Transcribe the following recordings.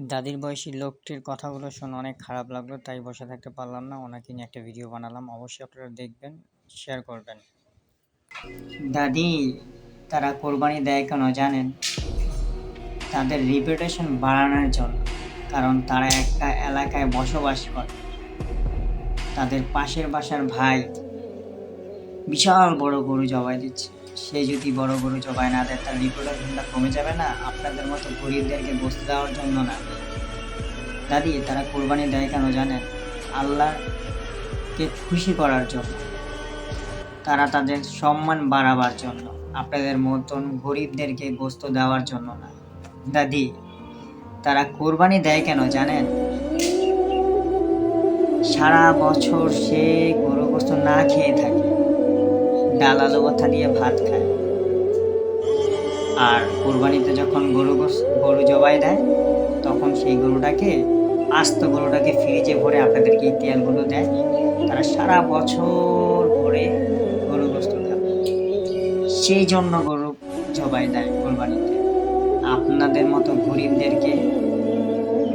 দাদির বয়সী লোকটির কথাগুলো শুনে অনেক খারাপ লাগল, তাই বসে থাকতে পারলাম না। ওনাকে নিয়ে একটা ভিডিও বানালাম। অবশ্যই আপনারা দেখবেন শেয়ার করবেন। দাদি, তারা কোরবানি দেয় কেন জানেন? তাদের রিপুটেশন বাড়ানোর জন্য। কারণ তারা একটা এলাকায় বসবাস করে। তাদের পাশের বাসার ভাই বিশাল বড় গরু জবাই দিচ্ছে। সে যদি বড় গরু জবাই না দেয়, তার রিপুটেশনটা কমে যাবে না। আপনাদের মতো গরিবদেরকে বসতে দেওয়ার জন্য না। দাদি, তারা কোরবানি দেয় কেন জানেন? আল্লাহকে খুশি করার জন্য। তারা তাদের সম্মান বাড়াবার জন্য। আপনাদের মতন গরিবদেরকে বস্তু দেওয়ার জন্য না। দাদি, তারা কোরবানি দেয় কেন জানেন? সারা বছর সে গরু গোস্ত না খেয়ে থাকে। ডাল আলু ভর্তা দিয়ে ভাত খায়। আর কোরবানিতে যখন গরু গরু জবাই দেয়, তখন সেই গরুটাকে, আস্ত গরুটাকে ফ্রিজে ভরে আপনাদেরকে তেলগুলো দেয়। তারা সারা বছর ভরে গরু গোস্ত খাবে সেই জন্য গরু জবাই দেয় কোরবানিতে। আপনাদের মতো গরিবদেরকে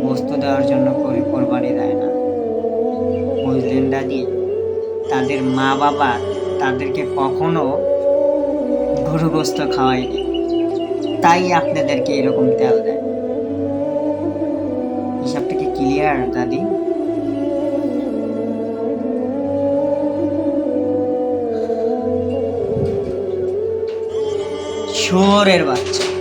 বস্তু দেওয়ার জন্য করে কোরবানি দেয় না। বুঝলেন দাদি তাদের মা বাবা তাদেরকে কখনো গরু খাওয়াইনি তাই আপনাদেরকে এরকম তেল দেয়। হিসাবটা কি ক্লিয়ার, দাদি? শুয়োরের বাচ্চা।